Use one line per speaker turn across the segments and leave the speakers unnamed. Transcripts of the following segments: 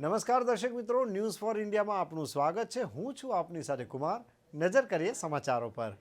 નમસ્કાર દર્શક મિત્રો ન્યૂઝ ફોર ઇન્ડિયામાં આપનું સ્વાગત છે. હું છું આપની સાથે કુમાર. નજર કરીએ સમાચારો પર.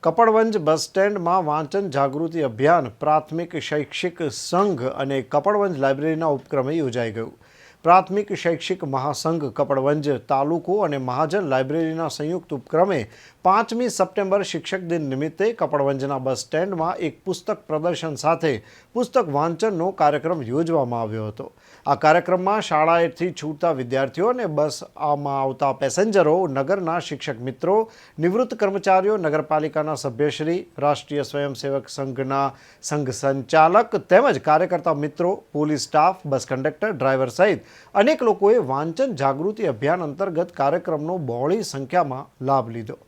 કપડવંજ બસ સ્ટેન્ડમાં વાંચન જાગૃતિ અભિયાન પ્રાથમિક શૈક્ષિક સંઘ અને કપડવંજ લાઇબ્રેરીના ઉપક્રમે યોજાઈ ગયું. પ્રાથમિક શૈક્ષિક મહાસંઘ કપડવંજ તાલુકો અને મહાજન લાઇબ્રેરીના સંયુક્ત ઉપક્રમે પાંચમી સપ્ટેમ્બર શિક્ષક દિન નિમિત્તે કપડવંજના બસ સ્ટેન્ડમાં એક પુસ્તક પ્રદર્શન સાથે પુસ્તક વાંચનનો કાર્યક્રમ યોજવામાં આવ્યો હતો. આ કાર્યક્રમમાં શાળાએથી છૂટતા વિદ્યાર્થીઓ અને બસ આમાં આવતા પેસેન્જરો, નગરના શિક્ષક મિત્રો, નિવૃત્ત કર્મચારીઓ, નગરપાલિકાના સભ્યશ્રી, રાષ્ટ્રીય સ્વયંસેવક સંઘના સંઘ સંચાલક તેમજ કાર્યકર્તા મિત્રો, police staff, bus conductor, driver સહિત અનેક લોકોએ વાંચન જાગૃતિ અભિયાન અંતર્ગત કાર્યક્રમનો બહોળી સંખ્યામાં લાભ લીધો.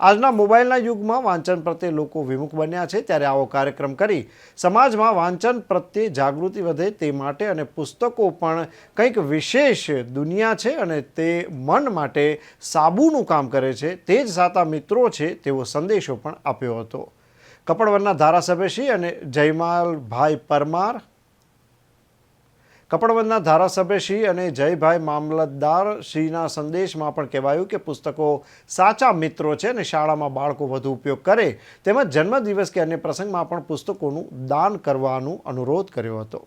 આજના મોબાઈલના યુગમાં વાંચન પ્રત્યે લોકો વિમુખ બન્યા છે. ત્યારે આવો કાર્યક્રમ કરી સમાજમાં વાંચન પ્રત્યે જાગૃતિ વધે તે માટે અને પુસ્તકો પણ કંઈક વિશેષ દુનિયા છે અને તે મન માટે સાબુનું કામ કરે છે. તે જ સાતા મિત્રો છે તેવો સંદેશો પણ આપ્યો હતો. કપડવરના ધારાસભ્યશ્રી અને જયમાલભાઈ પરમાર કપડવંદના ધારાસભ્યશ્રી અને જયભાઈ મામલતદાર શ્રીના સંદેશમાં પણ કહેવાયું કે પુસ્તકો સાચા મિત્રો છે અને શાળામાં બાળકો વધુ ઉપયોગ કરે તેમજ જન્મદિવસ કે અન્ય પ્રસંગમાં પણ પુસ્તકોનું દાન કરવાનું અનુરોધ કર્યો હતો.